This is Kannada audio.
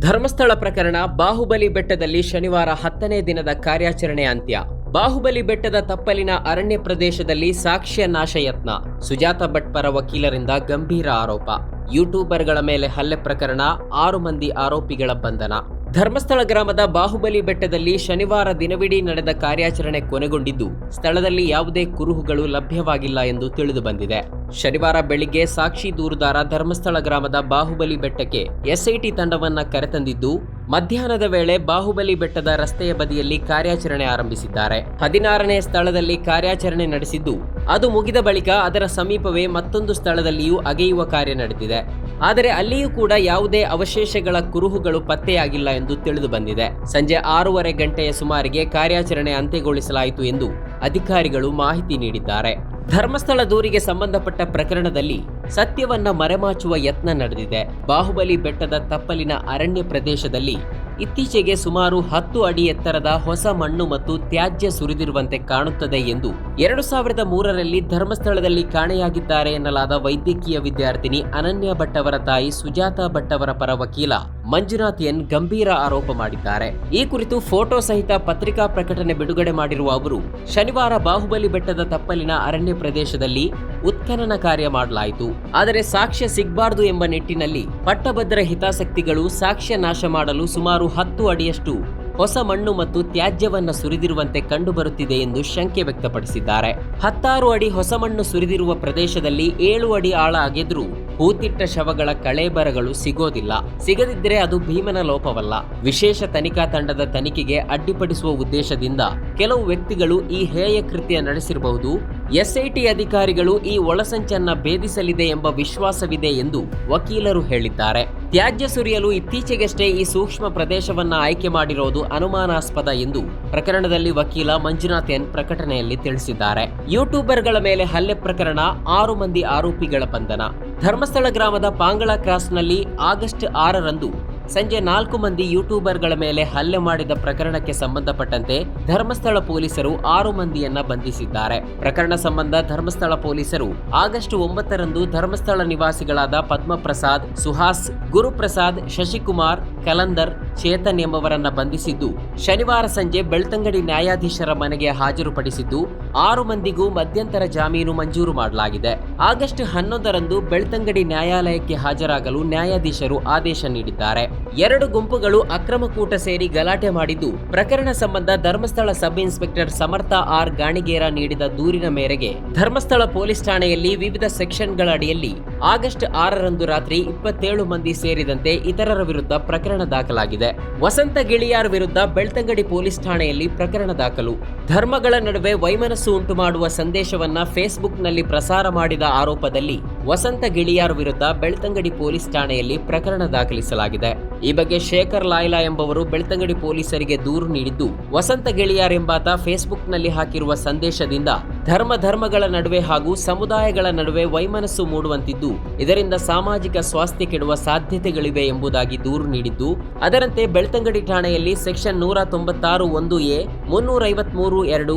ಧರ್ಮಸ್ಥಳ ಪ್ರಕರಣ ಬಾಹುಬಲಿ ಬೆಟ್ಟದಲ್ಲಿ ಶನಿವಾರ ಹತ್ತನೇ ದಿನದ ಕಾರ್ಯಾಚರಣೆ ಅಂತ್ಯ. ಬಾಹುಬಲಿ ಬೆಟ್ಟದ ತಪ್ಪಲಿನ ಅರಣ್ಯ ಪ್ರದೇಶದಲ್ಲಿ ಸಾಕ್ಷ್ಯ ನಾಶ ಯತ್ನ ಸುಜಾತ ಭಟ್ ಪರ ವಕೀಲರಿಂದ ಗಂಭೀರ ಆರೋಪ. ಯೂಟ್ಯೂಬರ್ಗಳ ಮೇಲೆ ಹಲ್ಲೆ ಪ್ರಕರಣ, ಆರು ಮಂದಿ ಆರೋಪಿಗಳ ಬಂಧನ. ಧರ್ಮಸ್ಥಳ ಗ್ರಾಮದ ಬಾಹುಬಲಿ ಬೆಟ್ಟದಲ್ಲಿ ಶನಿವಾರ ದಿನವಿಡೀ ನಡೆದ ಕಾರ್ಯಾಚರಣೆ ಕೊನೆಗೊಂಡಿದ್ದು, ಸ್ಥಳದಲ್ಲಿ ಯಾವುದೇ ಕುರುಹುಗಳು ಲಭ್ಯವಾಗಿಲ್ಲ ಎಂದು ತಿಳಿದುಬಂದಿದೆ ಶನಿವಾರ ಬೆಳಿಗ್ಗೆ ಸಾಕ್ಷಿ ದೂರುದಾರ ಧರ್ಮಸ್ಥಳ ಗ್ರಾಮದ ಬಾಹುಬಲಿ ಬೆಟ್ಟಕ್ಕೆ ಎಸ್ಐಟಿ ತಂಡವನ್ನ ಕರೆತಂದಿದ್ದು, ಮಧ್ಯಾಹ್ನದ ವೇಳೆ ಬಾಹುಬಲಿ ಬೆಟ್ಟದ ರಸ್ತೆಯ ಬದಿಯಲ್ಲಿ ಕಾರ್ಯಾಚರಣೆ ಆರಂಭಿಸಿದ್ದಾರೆ. ಹದಿನಾರನೇ ಸ್ಥಳದಲ್ಲಿ ಕಾರ್ಯಾಚರಣೆ ನಡೆಸಿದ್ದು, ಅದು ಮುಗಿದ ಬಳಿಕ ಅದರ ಸಮೀಪವೇ ಮತ್ತೊಂದು ಸ್ಥಳದಲ್ಲಿಯೂ ಅಗೆಯುವ ಕಾರ್ಯ ನಡೆದಿದೆ. ಆದರೆ ಅಲ್ಲಿಯೂ ಕೂಡ ಯಾವುದೇ ಅವಶೇಷಗಳ ಕುರುಹುಗಳು ಪತ್ತೆಯಾಗಿಲ್ಲ ಎಂದು ತಿಳಿದು ಬಂದಿದೆ. ಸಂಜೆ ಆರೂವರೆ ಗಂಟೆಯ ಸುಮಾರಿಗೆ ಕಾರ್ಯಾಚರಣೆ ಅಂತ್ಯಗೊಳಿಸಲಾಯಿತು ಎಂದು ಅಧಿಕಾರಿಗಳು ಮಾಹಿತಿ ನೀಡಿದ್ದಾರೆ. ಧರ್ಮಸ್ಥಳ ದೂರಿಗೆ ಸಂಬಂಧಪಟ್ಟ ಪ್ರಕರಣದಲ್ಲಿ ಸತ್ಯವನ್ನ ಮರೆಮಾಚುವ ಯತ್ನ ನಡೆದಿದೆ. ಬಾಹುಬಲಿ ಬೆಟ್ಟದ ತಪ್ಪಲಿನ ಅರಣ್ಯ ಪ್ರದೇಶದಲ್ಲಿ ಇತ್ತೀಚೆಗೆ ಸುಮಾರು ಹತ್ತು ಅಡಿ ಎತ್ತರದ ಹೊಸ ಮಣ್ಣು ಮತ್ತು ತ್ಯಾಜ್ಯ ಸುರಿದಿರುವಂತೆ ಕಾಣುತ್ತದೆ ಎಂದು ಎರಡು ಸಾವಿರದ ಮೂರರಲ್ಲಿ ಧರ್ಮಸ್ಥಳದಲ್ಲಿ ಕಾಣೆಯಾಗಿದ್ದಾರೆ ಎನ್ನಲಾದ ವೈದ್ಯಕೀಯ ವಿದ್ಯಾರ್ಥಿನಿ ಅನನ್ಯ ಭಟ್ ಅವರ ತಾಯಿ ಸುಜಾತಾ ಭಟ್ ಅವರ ಪರ ವಕೀಲ ಮಂಜುನಾಥ್ ಎನ್ ಗಂಭೀರ ಆರೋಪ ಮಾಡಿದ್ದಾರೆ. ಈ ಕುರಿತು ಫೋಟೋ ಸಹಿತ ಪತ್ರಿಕಾ ಪ್ರಕಟಣೆ ಬಿಡುಗಡೆ ಮಾಡಿರುವ ಅವರು, ಶನಿವಾರ ಬಾಹುಬಲಿ ಬೆಟ್ಟದ ತಪ್ಪಲಿನ ಅರಣ್ಯ ಪ್ರದೇಶದಲ್ಲಿ ಉತ್ಖನನ ಕಾರ್ಯ ಮಾಡಲಾಯಿತು. ಆದರೆ ಸಾಕ್ಷ್ಯ ಸಿಗಬಾರದು ಎಂಬ ನಿಟ್ಟಿನಲ್ಲಿ ಪಟ್ಟಭದ್ರ ಹಿತಾಸಕ್ತಿಗಳು ಸಾಕ್ಷ್ಯ ನಾಶ ಮಾಡಲು ಸುಮಾರು ಹತ್ತು ಅಡಿಯಷ್ಟು ಹೊಸ ಮಣ್ಣು ಮತ್ತು ತ್ಯಾಜ್ಯವನ್ನು ಸುರಿದಿರುವಂತೆ ಕಂಡುಬರುತ್ತಿದೆ ಎಂದು ಶಂಕೆ ವ್ಯಕ್ತಪಡಿಸಿದ್ದಾರೆ. ಹತ್ತಾರು ಅಡಿ ಹೊಸ ಮಣ್ಣು ಸುರಿದಿರುವ ಪ್ರದೇಶದಲ್ಲಿ ಏಳು ಅಡಿ ಆಳ ಅಗೆದ್ರೂ ಹೂತಿಟ್ಟ ಶವಗಳ ಕಳೇಬರಗಳು ಸಿಗೋದಿಲ್ಲ. ಸಿಗದಿದ್ದರೆ ಅದು ಭೀಮನ ಲೋಪವಲ್ಲ. ವಿಶೇಷ ತನಿಖಾ ತಂಡದ ತನಿಖೆಗೆ ಅಡ್ಡಿಪಡಿಸುವ ಉದ್ದೇಶದಿಂದ ಕೆಲವು ವ್ಯಕ್ತಿಗಳು ಈ ಹೇಯ ಕೃತ್ಯ ನಡೆಸಿರಬಹುದು. ಎಸ್ಐಟಿ ಅಧಿಕಾರಿಗಳು ಈ ಒಳಸಂಚನ್ನ ಭೇದಿಸಲಿದೆ ಎಂಬ ವಿಶ್ವಾಸವಿದೆ ಎಂದು ವಕೀಲರು ಹೇಳಿದ್ದಾರೆ. ತ್ಯಾಜ್ಯ ಸುರಿಯಲು ಇತ್ತೀಚೆಗಷ್ಟೇ ಈ ಸೂಕ್ಷ್ಮ ಪ್ರದೇಶವನ್ನ ಆಯ್ಕೆ ಮಾಡಿರೋದು ಅನುಮಾನಾಸ್ಪದ ಎಂದು ಪ್ರಕರಣದಲ್ಲಿ ವಕೀಲ ಮಂಜುನಾಥ್ ಎನ್ ಪ್ರಕಟಣೆಯಲ್ಲಿ ತಿಳಿಸಿದ್ದಾರೆ. ಯೂಟ್ಯೂಬರ್ಗಳ ಮೇಲೆ ಹಲ್ಲೆ ಪ್ರಕರಣ, ಆರು ಮಂದಿ ಆರೋಪಿಗಳ ಬಂಧನ. ಧರ್ಮಸ್ಥಳ ಗ್ರಾಮದ ಪಾಂಗಳ ಕ್ರಾಸ್ನಲ್ಲಿ ಆಗಸ್ಟ್ ಆರರಂದು ಸಂಜೆ ನಾಲ್ಕು ಮಂದಿ ಯೂಟ್ಯೂಬರ್ಗಳ ಮೇಲೆ ಹಲ್ಲೆ ಮಾಡಿದ ಪ್ರಕರಣಕ್ಕೆ ಸಂಬಂಧಪಟ್ಟಂತೆ ಧರ್ಮಸ್ಥಳ ಪೊಲೀಸರು ಆರು ಮಂದಿಯನ್ನ ಬಂಧಿಸಿದ್ದಾರೆ. ಪ್ರಕರಣ ಸಂಬಂಧ ಧರ್ಮಸ್ಥಳ ಪೊಲೀಸರು ಆಗಸ್ಟ್ ಒಂಬತ್ತರಂದು ಧರ್ಮಸ್ಥಳ ನಿವಾಸಿಗಳಾದ ಪದ್ಮಪ್ರಸಾದ್, ಸುಹಾಸ್, ಗುರುಪ್ರಸಾದ್, ಶಶಿಕುಮಾರ್ ಕಲಂದರ್, ಚೇತನ್ ಎಂಬವರನ್ನ ಬಂಧಿಸಿದ್ದು. ಶನಿವಾರ ಸಂಜೆ ಬೆಳ್ತಂಗಡಿ ನ್ಯಾಯಾಧೀಶರ ಮನೆಗೆ ಹಾಜರುಪಡಿಸಿದ್ದು. ಆರು ಮಂದಿಗೂ ಮಧ್ಯಂತರ ಜಾಮೀನು ಮಂಜೂರು ಮಾಡಲಾಗಿದೆ. ಆಗಸ್ಟ್ ಹನ್ನೊಂದರಂದು ಬೆಳ್ತಂಗಡಿ ನ್ಯಾಯಾಲಯಕ್ಕೆ ಹಾಜರಾಗಲು ನ್ಯಾಯಾಧೀಶರು ಆದೇಶ ನೀಡಿದ್ದಾರೆ. ಎರಡು ಗುಂಪುಗಳು ಅಕ್ರಮ ಕೂಟ ಸೇರಿ ಗಲಾಟೆ ಮಾಡಿದ್ದು. ಪ್ರಕರಣ ಸಂಬಂಧ Dharmasthala sub inspector Samarth R. Ganigera ನೀಡಿದ ದೂರಿನ ಮೇರೆಗೆ ಧರ್ಮಸ್ಥಳ ಪೊಲೀಸ್ ಠಾಣೆಯಲ್ಲಿ ವಿವಿಧ ಸೆಕ್ಷನ್ಗಳ ಅಡಿಯಲ್ಲಿ ಆಗಸ್ಟ್ ಆರರಂದು ರಾತ್ರಿ ಇಪ್ಪತ್ತೇಳು ಮಂದಿ ಸೇರಿದಂತೆ ಇತರರ ವಿರುದ್ಧ ಪ್ರಕರಣ ದಾಖಲಾಗಿದೆ. ವಸಂತ ಗಿಳಿಯಾರ್ ವಿರುದ್ಧ ಬೆಳ್ತಂಗಡಿ ಪೊಲೀಸ್ ಠಾಣೆಯಲ್ಲಿ ಪ್ರಕರಣ ದಾಖಲು. ಧರ್ಮಗಳ ನಡುವೆ ವೈಮನಸ್ಸು ಉಂಟು ಮಾಡುವ ಸಂದೇಶವನ್ನ ಫೇಸ್ಬುಕ್ನಲ್ಲಿ ಪ್ರಸಾರ ಮಾಡಿದ ಆರೋಪದಲ್ಲಿ ವಸಂತ ಗಿಳಿಯಾರ್ ವಿರುದ್ಧ ಬೆಳ್ತಂಗಡಿ ಪೊಲೀಸ್ ಠಾಣೆಯಲ್ಲಿ ಪ್ರಕರಣ ದಾಖಲಿಸಲಾಗಿದೆ. ಈ ಬಗ್ಗೆ ಶೇಖರ್ ಲಾಯ್ಲಾ ಎಂಬವರು ಬೆಳ್ತಂಗಡಿ ಪೊಲೀಸರಿಗೆ ದೂರು ನೀಡಿದ್ದು, ವಸಂತ ಗಿಳಿಯಾರ್ ಎಂಬಾತ ಫೇಸ್ಬುಕ್ನಲ್ಲಿ ಹಾಕಿರುವ ಸಂದೇಶದಿಂದ ಧರ್ಮ ಧರ್ಮಗಳ ನಡುವೆ ಹಾಗೂ ಸಮುದಾಯಗಳ ನಡುವೆ ವೈಮನಸ್ಸು ಮೂಡುವಂತಿದ್ದು, ಇದರಿಂದ ಸಾಮಾಜಿಕ ಸ್ವಾಸ್ಥ್ಯ ಕೆಡುವ ಸಾಧ್ಯತೆಗಳಿವೆ ಎಂಬುದಾಗಿ ದೂರು ನೀಡಿದ್ದು, ಅದರಂತೆ ಬೆಳ್ತಂಗಡಿ ಠಾಣೆಯಲ್ಲಿ ಸೆಕ್ಷನ್ ನೂರ ತೊಂಬತ್ತಾರು ಒಂದು ಎ ಮುನ್ನೂರ ಐವತ್ಮೂರು ಎರಡು